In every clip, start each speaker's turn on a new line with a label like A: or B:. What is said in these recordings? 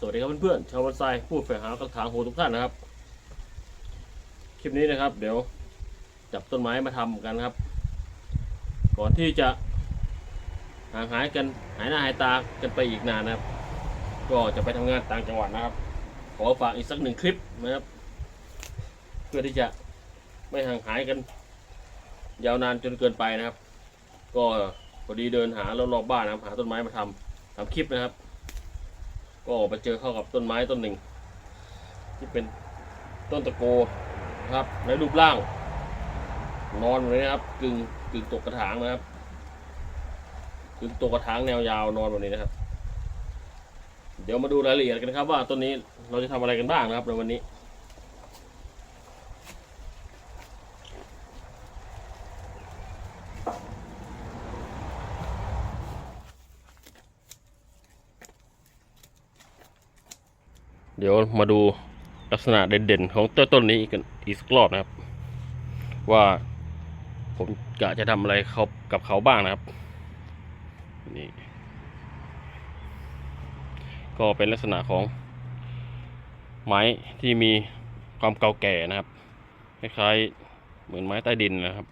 A: สวัสดีครับเพื่อนๆชาวบอนไซผู้ใฝ่หากระถางโหทุกท่านนะครับ คลิปนี้นะครับ เดี๋ยวจับต้นไม้มาทำกันครับ ก่อนที่จะห่างหายกันหายหน้าหายตากันไปอีกนานนะครับ ก็จะไปทำงานต่างจังหวัดนะครับ ขอฝากอีกสักหนึ่งคลิปนะครับ เพื่อที่จะไม่ห่างหายกัน ยาวนานจนเกินไปนะครับ ก็พอดีเดินหารอบๆบ้านนะครับ หาต้นไม้มาทำทำคลิปนะครับ ก็ไปเจอเข้ากับต้นไม้ต้นหนึ่ง ที่เป็นต้นตะโกนะครับในรูปร่าง นอนแบบนี้นะครับกึ่งกึ่งตกกระถางนะครับกึ่งตกกระถางแนวยาวนอนแบบนี้นะครับ เดี๋ยวมาดูรายละเอียดกันครับว่าต้นนี้เราจะทำอะไรกันบ้างนะครับในวันนี้ เดี๋ยวมาดูลักษณะเด่นๆของต้นต้นนี้กันอีกสกรอบนะครับ ว่าผมกะจะทำอะไรเขากับเขาบ้างนะครับนี่ก็เป็นลักษณะของไม้ที่มีความเก่าแก่นะครับคล้ายๆเหมือนไม้ใต้ดินนะครับ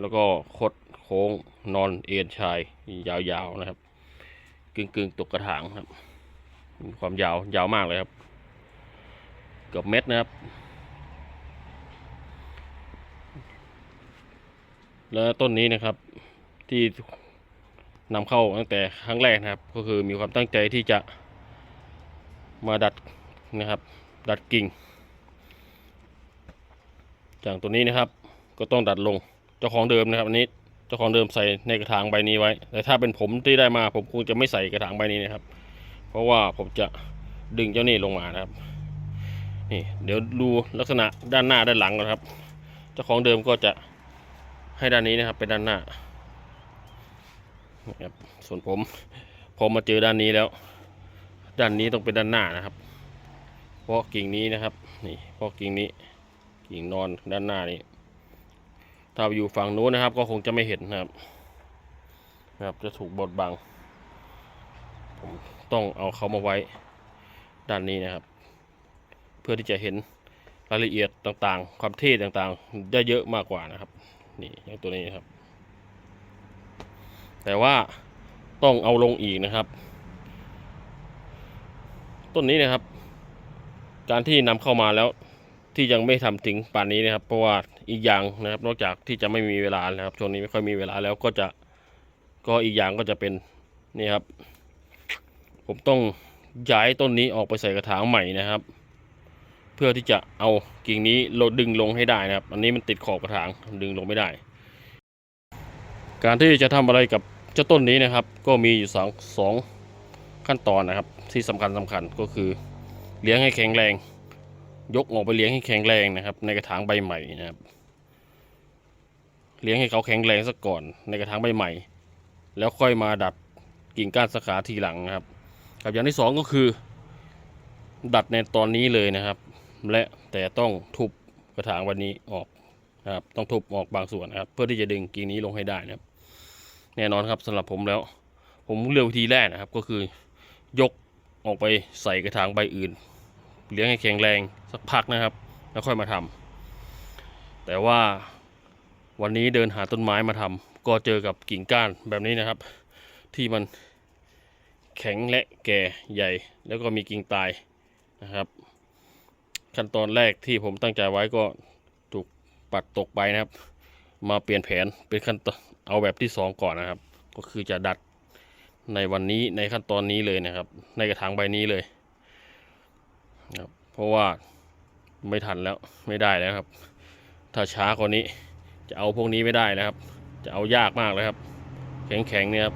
A: แล้วก็คดโค้งนอนเอ็นชายยาวๆนะครับ กึ่งๆตกกระถางครับ ความยาวยาวมากเลยครับ เกือบเม็ดนะครับ แล้วต้นนี้นะครับที่นำเข้าตั้งแต่ครั้งแรกนะครับ ก็คือมีความตั้งใจที่จะมาดัดนะครับ ดัดกิ่งจากตัวนี้นะครับ ก็ต้องดัดลงเจ้าของเดิมนะครับอันนี้เจ้าของเดิมใส่ในกระถางใบนี้ไว้ แต่ถ้าเป็นผมที่ได้มาผมคงจะไม่ใส่กระถางใบนี้นะครับ เพราะว่าผมจะดึงเจ้านี่ลงมานะครับ นี่เดี๋ยวดูลักษณะด้านหน้าด้านหลังก่อนครับ เจ้าของเดิมก็จะให้ด้านนี้นะครับเป็นด้านหน้านะครับส่วนผมพอมาเจอด้านนี้แล้ว ด้านนี้ต้องเป็นด้านหน้านะครับ เพราะกิ่งนี้นะครับนี่เพราะกิ่งนี้กิ่งนอนด้านหน้านี้ถ้าอยู่ฝั่งนู้นนะครับ ก็คงจะไม่เห็นนะครับนะครับ จะถูกบดบัง ต้องเอาเขามาไว้ด้านนี้นะครับ เพื่อที่จะเห็นรายละเอียดต่างๆ ความเท่ต่างๆ ได้เยอะมากกว่านะครับ นี่อย่างตัวนี้นะครับ แต่ว่าต้องเอาลงอีกนะครับ ต้นนี้นะครับ การที่นำเข้ามาแล้วที่ยังไม่ทำถึงป่านนี้นะครับ เพราะว่าอีกอย่างนะครับ นอกจากที่จะไม่มีเวลานะครับช่วงนี้ไม่ค่อยมีเวลาแล้วก็จะก็อีกอย่างก็จะเป็นนี่ครับ ผมต้องย้ายต้นนี้ออกไปใส่กระถางใหม่นะครับ เพื่อที่จะเอากิ่งนี้ลดดึงลงให้ได้นะครับ อันนี้มันติดขอบกระถางดึงลงไม่ได้ การที่จะทำอะไรกับเจ้าต้นนี้นะครับ ก็มีอยู่สองสองขั้นตอนนะครับ ที่สำคัญสำคัญก็คือเลี้ยงให้แข็งแรง ยกออกไปเลี้ยงให้แข็งแรงนะครับ ในกระถางใบใหม่นะครับ เลี้ยงให้เขาแข็งแรงซะก่อนในกระถางใบใหม่ แล้วค่อยมาดัดกิ่งก้านสาขาทีหลังนะครับ กับอย่างที่สองก็คือ ดัดในตอนนี้เลยนะครับ และแต่ต้องทุบกระถางวันนี้ออกนะครับต้องทุบออกบางส่วนนะครับ เพื่อที่จะดึงกิ่งนี้ลงให้ได้นะครับ แน่นอนครับสำหรับผมแล้ว ผมเลือกวิธีแรกนะครับ ก็คือยกออกไปใส่กระถางใบอื่น เลี้ยงให้แข็งแรงสักพักนะครับ แล้วค่อยมาทำแต่ว่าวันนี้เดินหาต้นไม้มาทำก็เจอกับกิ่งก้านแบบนี้นะครับ ที่มัน แข็งและแก่ใหญ่ แล้วก็มีกิ่งตายนะครับ ขั้นตอนแรกที่ผมตั้งใจไว้ก็ถูกปัดตกไปนะครับ มาเปลี่ยนแผนเป็นขั้นตอนเอาแบบที่สองก่อนนะครับ ก็คือจะดัดในวันนี้ในขั้นตอนนี้เลยนะครับ ในกระถางใบนี้เลยนะครับเพราะว่าไม่ทันแล้วไม่ได้แล้วครับ ถ้าช้ากว่านี้จะเอาพวกนี้ไม่ได้นะครับ จะเอายากมากเลยครับ แข็งๆเนี่ยครับ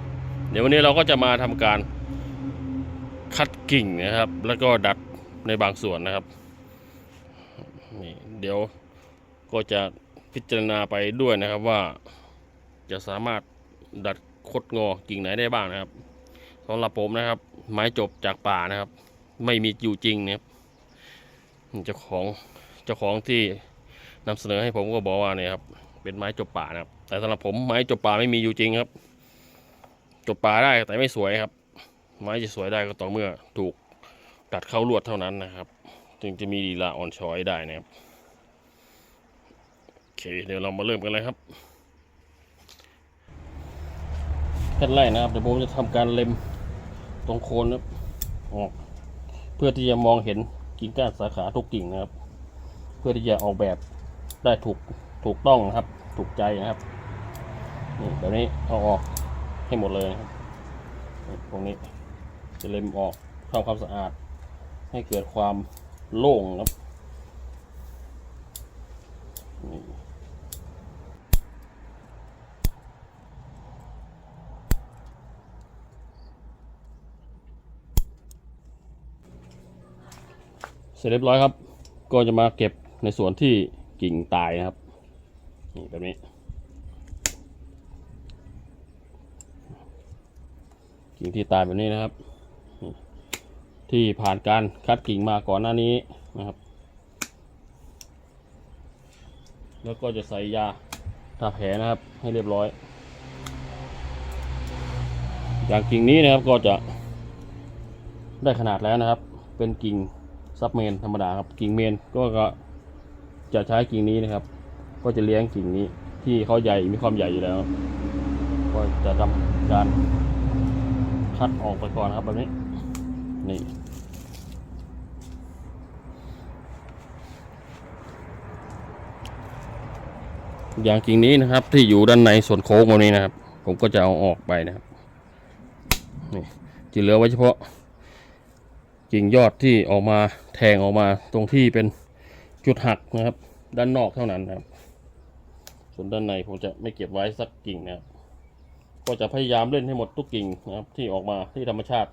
A: เดี๋ยววันนี้เราก็จะมาทำการ กิ่งนะครับ แล้วก็ดัดในบางส่วนนะครับนี่เดี๋ยวก็จะพิจารณาไปด้วยนะครับว่าจะสามารถดัดคดงอกิ่งไหนได้บ้างนะครับสำหรับผมนะครับ ไม้จบจากป่านะครับ ไม่มีอยู่จริงนะครับเจ้าของเจ้าของที่นำเสนอให้ผมก็บอกว่าเนี่ยครับเป็นไม้จบป่านะครับ แต่สำหรับผมไม้จบป่าไม่มีอยู่จริงครับ จบป่าได้แต่ไม่สวยครับ ไม้จะสวยได้ก็ต่อเมื่อถูกตัดเข้าลวดเท่านั้นนะครับ จึงจะมีลีลาอ่อนช้อยได้นะครับโอเคเดี๋ยวเรามาเริ่มกันเลยครับขั้นแรกนะครับเดี๋ยวผมจะทำการเล็มตรงโคนนะครับออกเพื่อที่จะมองเห็นกิ่งก้านสาขาทุกกิ่งนะครับ เพื่อที่จะออกแบบได้ถูกถูกต้องนะครับ ถูกใจนะครับนี่แบบนี้เอาออกให้หมดเลยนะครับตรงนี้ จะเล็มออกทำความสะอาด ให้เกิดความโล่งครับเสร็จเรียบร้อยครับ ก็จะมาเก็บในส่วนที่กิ่งตายนะครับ นี่แบบนี้ กิ่งที่ตายแบบนี้นะครับ ที่ผ่านการคัดกิ่งมาก่อนหน้านี้นะครับ แล้วก็จะใส่ยาทาแผลนะครับ ให้เรียบร้อย อย่างกิ่งนี้นะครับก็จะได้ขนาดแล้วนะครับ เป็นกิ่งซับเมนธรรมดาครับ กิ่งเมนก็จะใช้กิ่งนี้นะครับ ก็จะเลี้ยงกิ่งนี้ที่เขาใหญ่มีความใหญ่อยู่แล้ว ก็จะทำการคัดออกไปก่อนครับแบบนี้ นี่อย่างกิ่งนี้นะครับ ที่อยู่ด้านในส่วนโค้งตรงนี้นะครับ ผมก็จะเอาออกไปนะครับ นี่จะเหลือไว้เฉพาะ กิ่งยอดที่ออกมาแทงออกมาตรงที่เป็นจุดหักนะครับ ด้านนอกเท่านั้นนะครับ ส่วนด้านในผมจะไม่เก็บไว้สักกิ่งนะครับก็จะพยายามเล่นให้หมดทุกกิ่งนะครับที่ออกมาที่ธรรมชาติ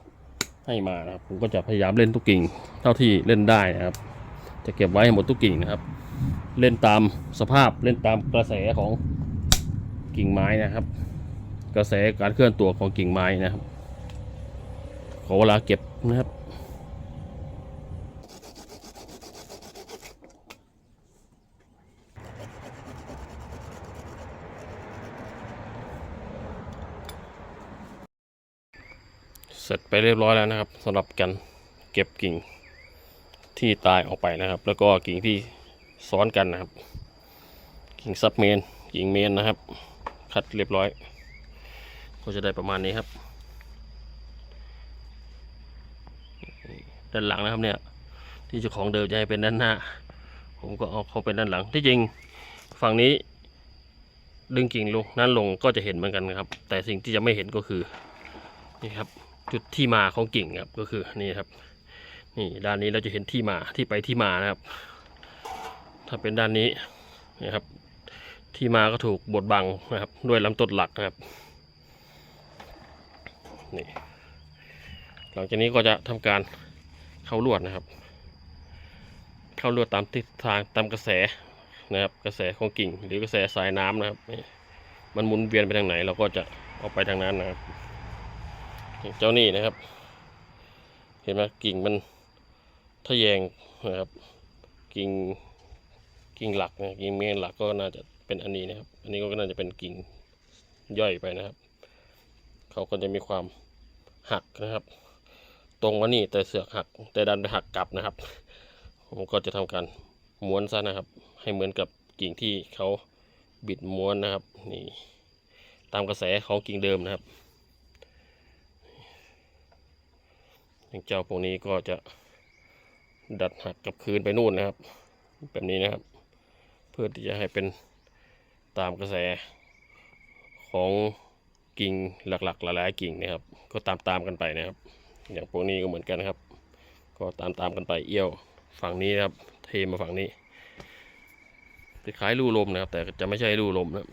A: ให้มานะครับ ผมก็จะพยายามเล่นทุกกิ่ง เท่าที่เล่นได้นะครับ จะเก็บไว้ให้หมดทุกกิ่งนะครับ เล่นตามสภาพเล่นตามกระแสของกิ่งไม้นะครับ กระแสการเคลื่อนตัวของกิ่งไม้นะครับ ขอเวลาเก็บนะครับ เสร็จไปเรียบร้อยแล้วนะครับสำหรับการเก็บกิ่งที่ตายออกไปนะครับ แล้วก็กิ่งที่ซ้อนกันนะครับ กิ่งซับเมนกิ่งเมนนะครับ คัดเรียบร้อย ก็จะได้ประมาณนี้ครับ ด้านหลังนะครับเนี่ยที่เจ้าของเดิมจะให้เป็นด้านหน้า ผมก็เอาเขาเป็นด้านหลังที่จริงฝั่งนี้ดึงกิ่งลงนั้นลงก็จะเห็นเหมือนกันนะครับ แต่สิ่งที่จะไม่เห็นก็คือนี่ครับ จุดที่มาของกิ่งครับก็คือนี่ครับ นี่ด้านนี้เราจะเห็นที่มาที่ไปที่มานะครับ ถ้าเป็นด้านนี้นะครับ ที่มาก็ถูกบดบังนะครับ ด้วยลำต้นหลักนะครับนี่หลังจากนี้ก็จะทำการเข้าลวดนะครับ เข้าลวดตามทิศทางตามกระแสนะครับ กระแสของกิ่ง หรือกระแสสายน้ำนะครับมันหมุนเวียนไปทางไหน เราก็จะเอาไปทางนั้นนะครับ เจ้านี่นะครับ เห็นไหมกิ่งมันทะแยงนะครับ กิ่งกิ่งหลักนะกิ่งเมนหลักก็น่าจะเป็นอันนี้นะครับ อันนี้ก็น่าจะเป็นกิ่งย่อยไปนะครับ เขาก็จะมีความหักนะครับ ตรงมานี่แต่เสือกหัก แต่ดันไปหักกลับนะครับ ผมก็จะทำการม้วนซะนะครับ ให้เหมือนกับกิ่งที่เขาบิดม้วนนะครับ นี่ ตามกระแสของกิ่งเดิมนะครับ อย่าง เจ้าพวกนี้ก็จะดัดหักกับคืนไปนู่นนะครับ แบบนี้นะครับ เพื่อที่จะให้เป็นตามกระแสของกิ่งหลักๆ หลายๆกิ่งนะครับ ก็ตามตามกันไปนะครับ อย่างพวกนี้ก็เหมือนกันนะครับ ก็ตามตามกันไปเอี้ยวฝั่งนี้นะครับ เทมาฝั่งนี้คล้ายรูลมนะครับ แต่จะไม่ใช่รูลมนะครับ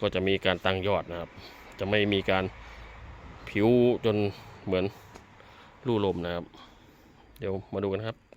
A: ก็จะมีการตั้งยอดนะครับ จะไม่มีการผิวจนเหมือน รูลมนะครับ เดี๋ยวมาดูกันครับ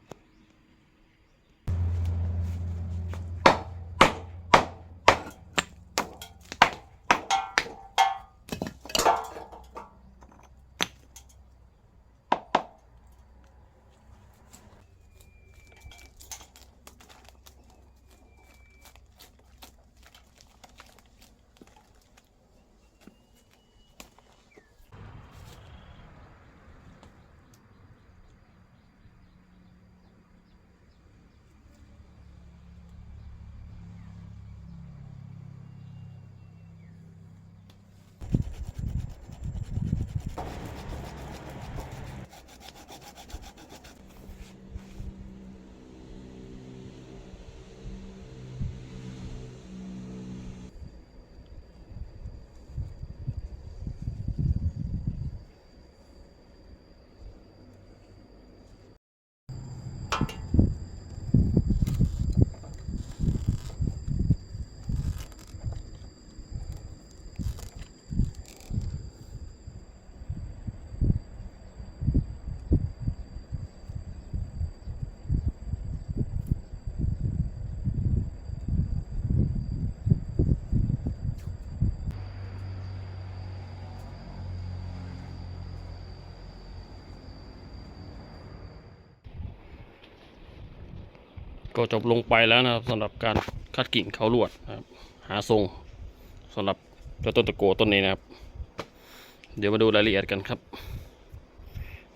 A: ก็จบลงไปแล้วนะครับสำหรับการคัดกิ่งเขาลวดนะครับ หาทรงสำหรับเจ้าต้นตะโกต้นนี้นะครับ เดี๋ยวมาดูรายละเอียดกันครับ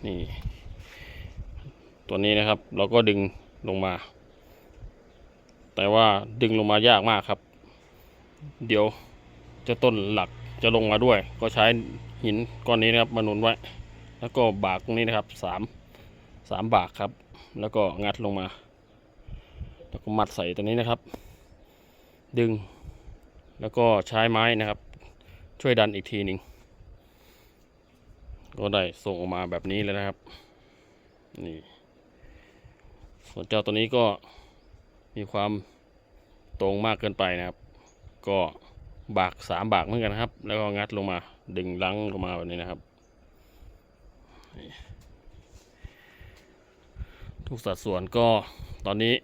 A: นี่ตัวนี้นะครับ เราก็ดึงลงมา แต่ว่าดึงลงมายากมากครับ เดี๋ยวจะต้นหลักจะลงมาด้วย ก็ใช้หินก้อนนี้นะครับมาหนุนไว้ แล้วก็บากตรงนี้นะครับสามสามบากครับ แล้วก็งัดลงมา แล้วก็มัดใส่ตัวนี้นะครับ ดึง แล้วก็ใช้ไม้นะครับ ช่วยดันอีกทีหนึ่งก็ได้ส่งออกมาแบบนี้เลยนะครับ นี่ส่วนเจ้าตัวนี้ก็มีความตรงมากเกินไปนะครับ ก็บากสามบากเหมือนกันครับ แล้วก็งัดลงมาดึงลังลงมาแบบนี้นะครับ ทุกสัดส่วนก็ตอนนี้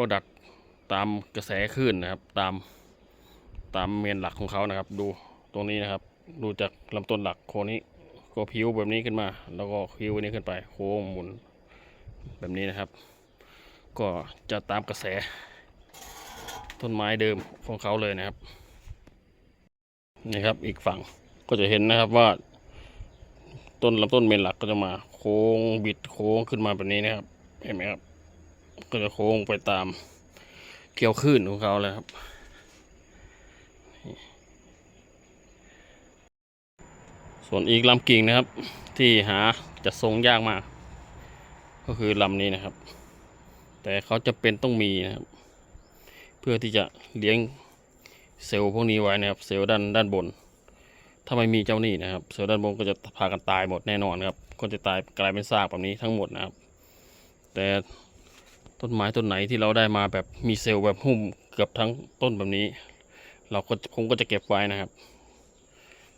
A: ก็ดัดตามกระแสคลื่นนะครับ ตามตามเมนหลักของเขานะครับ ดูตรงนี้นะครับ ดูจากลำต้นหลักโคนนี้ก็พิ้วแบบนี้ขึ้นมา แล้วก็พิ้วอันนี้ขึ้นไปโค้งหมุนแบบนี้นะครับ ก็จะตามกระแส ต้นไม้เดิมของเขาเลยนะครับนี่ครับอีกฝั่งก็จะเห็นนะครับว่า ต้นลำต้นเมนหลักก็จะมาโค้งบิดโค้งขึ้นมาแบบนี้นะครับ เห็นไหมครับ ก็จะโค้งไปตามเกลียวคลื่นของเขาเลยครับ ส่วนอีกลำกิ่งนะครับ ที่หาจะทรงยากมาก ก็คือลำนี้นะครับ แต่เขาจะเป็นต้องมีนะครับ เพื่อที่จะเลี้ยงเซลล์พวกนี้ไว้นะครับเซลล์ด้านด้านบน ถ้าไม่มีเจ้านี่นะครับ เซลล์ด้านบนก็จะพากันตายหมดแน่นอนครับ ก็จะตายกลายเป็นซากแบบนี้ทั้งหมดนะครับ แต่ ต้นไม้ต้นไหนที่เราได้มาแบบมีเซลล์แบบหุ้มเกือบทั้งต้นแบบนี้ เราก็ผมก็จะเก็บไว้นะครับ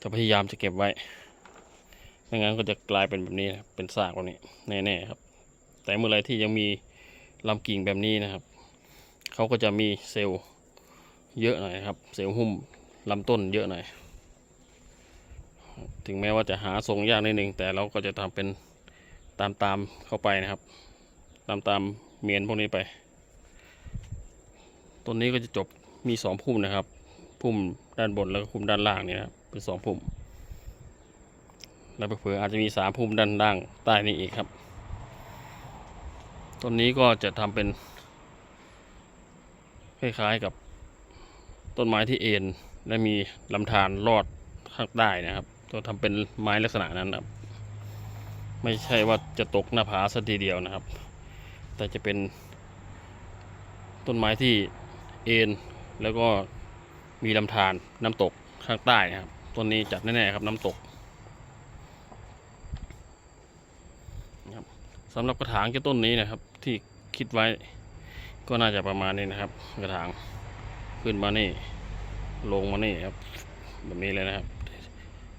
A: จะพยายามจะเก็บไว้ไม่งั้นก็จะกลายเป็นแบบนี้นะเป็นซากแบบนี้แน่ๆครับ แต่เมื่อไรที่ยังมีลำกิ่งแบบนี้นะครับเขาก็จะมีเซลล์เยอะหน่อยครับ เซลล์หุ้มลำต้นเยอะหน่อยถึงแม้ว่าจะหาทรงยากนิดนึงแต่เราก็จะทำเป็นตามตามๆเข้าไปนะครับ ตามตาม เมียนพวกนี้ไป ต้นนี้ก็จะจบมีสองพุ่มนะครับ พุ่มด้านบนแล้วก็พุ่มด้านล่างเนี่ยนะครับเป็นสองพุ่ม แล้วเผื่ออาจจะมีสามพุ่มด้านล่างใต้นี้อีกครับ ต้นนี้ก็จะทำเป็น คล้ายๆกับต้นไม้ที่เอ็นและมีลำธารลอดข้างใต้นะครับก็ทำเป็นไม้ลักษณะนั้นครับ ไม่ใช่ว่าจะตกหน้าผาสัทีเดียวนะครับ แต่จะเป็นต้นไม้ที่เอ็นแล้วก็มีลำธารน้ำตกข้างใต้นะครับ ต้นนี้จัดแน่ๆครับน้ำตกนะครับสำหรับกระถางเจ้าต้นนี้นะครับ ที่คิดไว้ก็น่าจะประมาณนี้นะครับ กระถางขึ้นมานี่ ลงมานี่ครับ แบบนี้เลยนะครับ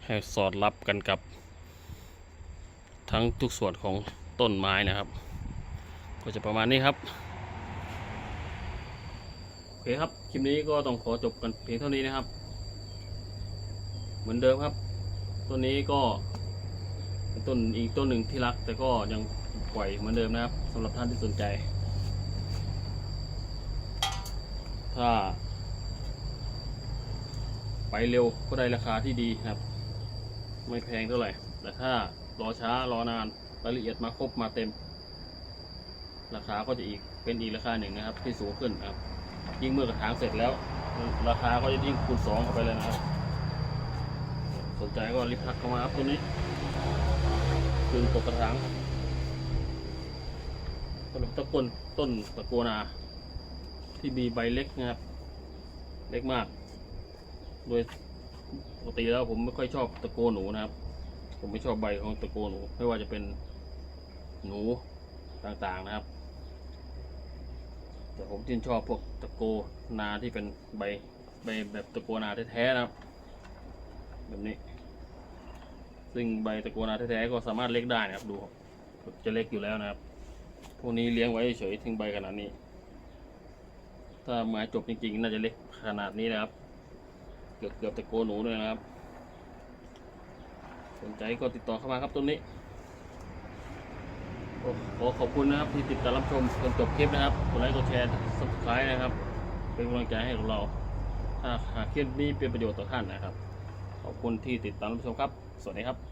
A: ให้สอดรับกันกับ ทั้งทุกส่วนของต้นไม้นะครับ ก็จะประมาณนี้ครับโอเคครับคลิปนี้ก็ต้องขอจบกันเพียงเท่านี้นะครับ เหมือนเดิมครับ ต้นนี้ก็เป็นต้นอีกต้นหนึ่งที่รัก แต่ก็ยังปล่อยเหมือนเดิมนะครับสำหรับท่านที่สนใจ ถ้า ไปเร็วก็ได้ราคาที่ดีนะครับ ไม่แพงเท่าไหร่ แต่ถ้ารอช้ารอนานรายละเอียดมาครบมาเต็ม ราคาก็จะอีกเป็นอีกราคาหนึ่งนะครับ ที่สูงขึ้นนะครับ ยิ่งเมื่อกระถางเสร็จแล้ว ราคาก็จะยิ่งคูณสองเข้าไปเลยนะครับ สนใจก็รีบทักเข้ามาครับตัวนี้คืนตกกระถางต้นต้นต้นตะโกนา ที่มีใบเล็กนะครับ เล็กมาก โดยปกติแล้วผมไม่ค่อยชอบตะโกหนูนะครับผมไม่ชอบใบของตะโกหนู ไม่ว่าจะเป็นหนูต่างๆนะครับ แต่ผมชื่นชอบพวกตะโกนาที่เป็นใบใบแบบตะโกนาแท้ๆนะครับ แบบนี้ ซึ่งใบตะโกนาแท้ๆก็สามารถเล็กได้นะครับดูจะเล็กอยู่แล้วนะครับ พวกนี้เลี้ยงไว้เฉยๆถึงใบขนาดนี้ ถ้าไม้จบจริงๆ น่าจะเล็กขนาดนี้นะครับ เกือบเกือบตะโกหนูด้วยนะครับ สนใจก็ติดต่อเข้ามาครับต้นนี้ ขอขอบคุณนะครับที่ติดตามรับชมจนจบคลิปนะครับกดไลค์กดแชร์สับสไครต์นะครับ เป็นกำลังใจให้กับเราถ้าหากคลิปนี้เป็นประโยชน์ต่อท่านนะครับ ขอบคุณที่ติดตามรับชมครับ สวัสดีครับ